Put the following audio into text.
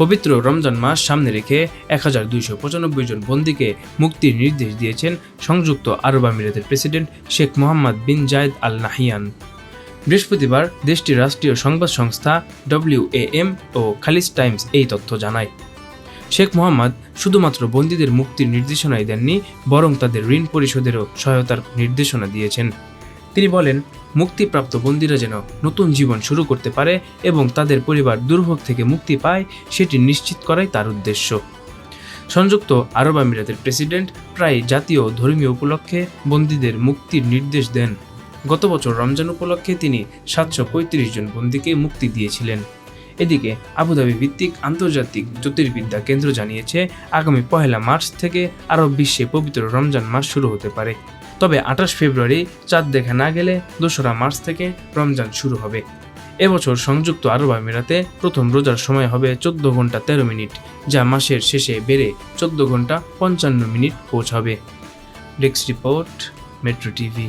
পবিত্র রমজান মাস সামনে রেখে এক হাজার দুইশো পঁচানব্বই জন বন্দীকে মুক্তির নির্দেশ দিয়েছেন সংযুক্ত আরব আমিরাতের president Sheikh Mohammed bin Zayed Al Nahyan. বৃহস্পতিবার দেশটির রাষ্ট্রীয় সংবাদ সংস্থা ডব্লিউএএম ও খালিজ টাইমস এই তথ্য জানায়। শেখ মোহাম্মদ শুধুমাত্র বন্দীদের মুক্তির নির্দেশনাই দেননি, বরং তাদের ঋণ পরিশোধেরও সহায়তার নির্দেশনা দিয়েছেন। তিনি বলেন মুক্তিপ্রাপ্ত বন্দিরা যেন নতুন জীবন শুরু করতে পারে এবং তাদের পরিবার দুর্ভোগ থেকে মুক্তি পায়, সেটি নিশ্চিত করাই তার উদ্দেশ্য। সংযুক্ত আরব আমিরাতের প্রেসিডেন্ট প্রায় জাতীয় ধর্মীয় উপলক্ষে বন্দীদের মুক্তির নির্দেশ দেন। গত বছর রমজান উপলক্ষে তিনি সাতশো পঁয়ত্রিশ জন বন্দীকে মুক্তি দিয়েছিলেন। এদিকে আবুধাবি ভিত্তিক আন্তর্জাতিক জ্যোতির্বিদ্যা কেন্দ্র জানিয়েছে, আগামী পহেলা মার্চ থেকে আরব বিশ্বে পবিত্র রমজান মাস শুরু হতে পারে। তবে আঠাশ ফেব্রুয়ারি চাঁদ দেখা না গেলে দোসরা মার্চ থেকে রমজান শুরু হবে। এবছর সংযুক্ত আরব আমিরাতে প্রথম রোজার সময় হবে চোদ্দ ঘণ্টা তেরো মিনিট, যা মাসের শেষে বেড়ে চোদ্দ ঘণ্টা পঞ্চান্ন মিনিট পৌঁছাবে। Desk report, Metro TV.